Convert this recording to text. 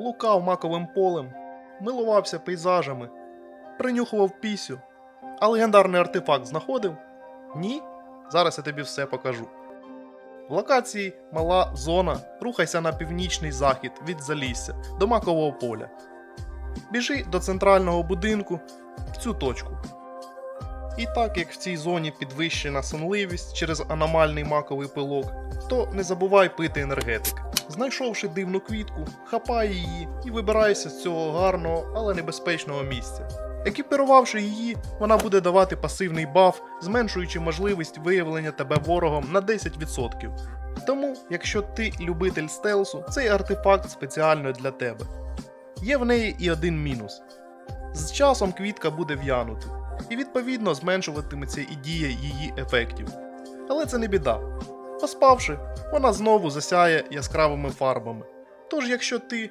блукав маковим полем, милувався пейзажами, принюхував пісю. А легендарний артефакт знаходив? Ні? Зараз я тобі все покажу. В локації мала зона, рухайся на північний захід від Залісся до макового поля. Біжи до центрального будинку в цю точку. І так як в цій зоні підвищена сонливість через аномальний маковий пилок, то не забувай пити енергетик. Знайшовши дивну квітку, хапай її і вибирайся з цього гарного, але небезпечного місця. Екіпірувавши її, вона буде давати пасивний баф, зменшуючи можливість виявлення тебе ворогом на 10%. Тому, якщо ти любитель стелсу, цей артефакт спеціально для тебе. Є в неї і один мінус. З часом квітка буде в'янути, і відповідно зменшуватиметься і дія її ефектів. Але це не біда. Поспавши, вона знову засяє яскравими фарбами. Тож, якщо ти